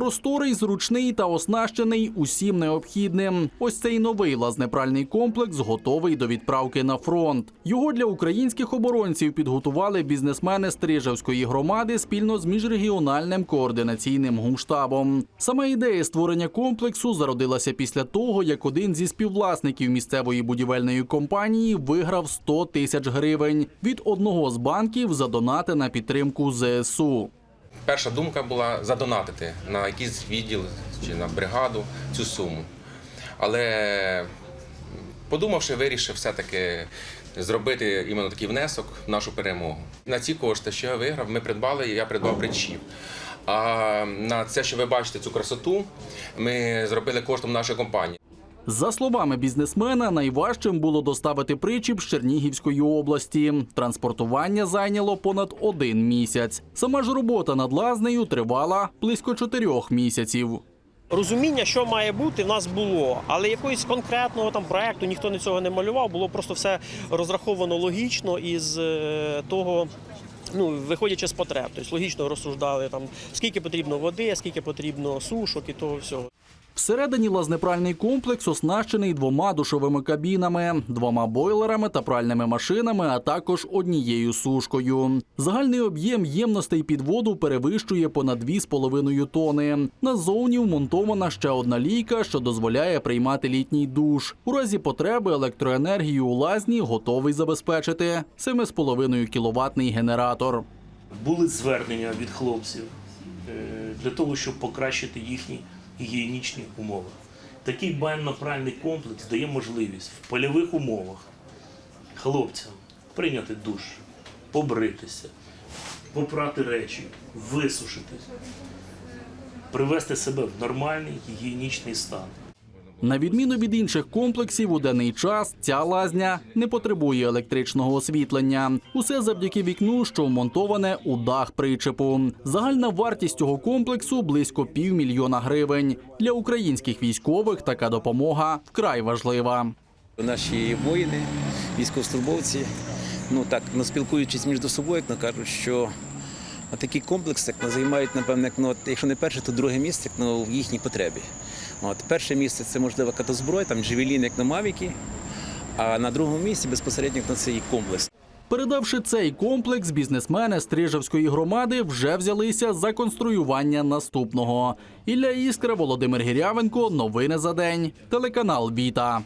Просторий, зручний та оснащений усім необхідним. Ось цей новий лазнепральний комплекс готовий до відправки на фронт. Його для українських оборонців підготували бізнесмени Стрижевської громади спільно з міжрегіональним координаційним гумштабом. Сама ідея створення комплексу зародилася після того, як один зі співвласників місцевої будівельної компанії виграв 100 тисяч гривень від одного з банків за донати на підтримку ЗСУ. Перша думка була задонатити на якийсь відділ чи на бригаду цю суму. Але подумавши, вирішив все-таки зробити іменно такий внесок в нашу перемогу. На ці кошти, що я виграв, ми придбали, я придбав причіп. А на це, що ви бачите, цю красоту, ми зробили коштом нашої компанії. За словами бізнесмена, найважчим було доставити причіп з Чернігівської області. Транспортування зайняло понад один місяць. Сама ж робота над лазнею тривала близько чотирьох місяців. Розуміння, що має бути, в нас було, але якогось конкретного там проекту ніхто не цього не малював. Було просто все розраховано логічно із е, того. Ну, виходячи з потреб, тобто логічно розсуждали там скільки потрібно води, скільки потрібно сушок і того всього. Всередині лазнепральний комплекс оснащений двома душовими кабінами, двома бойлерами та пральними машинами, а також однією сушкою. Загальний об'єм ємностей під воду перевищує понад 2,5 тони. Назовні вмонтована ще одна лійка, що дозволяє приймати літній душ. У разі потреби електроенергію у лазні готовий забезпечити 7,5 кіловатний генератор. Були звернення від хлопців е, для того, щоб покращити їхні гігієнічні умови. Такий бально-пральний комплекс дає можливість в польових умовах хлопцям прийняти душ, побритися, попрати речі, висушитись, привести себе в нормальний гігієнічний стан. На відміну від інших комплексів, у даний час ця лазня не потребує електричного освітлення. Усе завдяки вікну, що вмонтоване у дах причепу. Загальна вартість цього комплексу близько півмільйона гривень. Для українських військових така допомога вкрай важлива. Наші воїни, військовослужбовці, ну так, ну, спілкуючись між собою, ну, кажуть, що такий комплекс як, ну, займають, напевно, як, ну, якщо не перше, то друге місце ну, в їхній потребі. От, перше місце це можливо катозброя, там джевелін, як на Мавіки, а на другому місці безпосередньо на цей комплекс. Передавши цей комплекс, бізнесмени Стрижевської громади вже взялися за конструювання наступного. Ілля Іскра, Володимир Гірявенко. Новини за день. Телеканал Віта.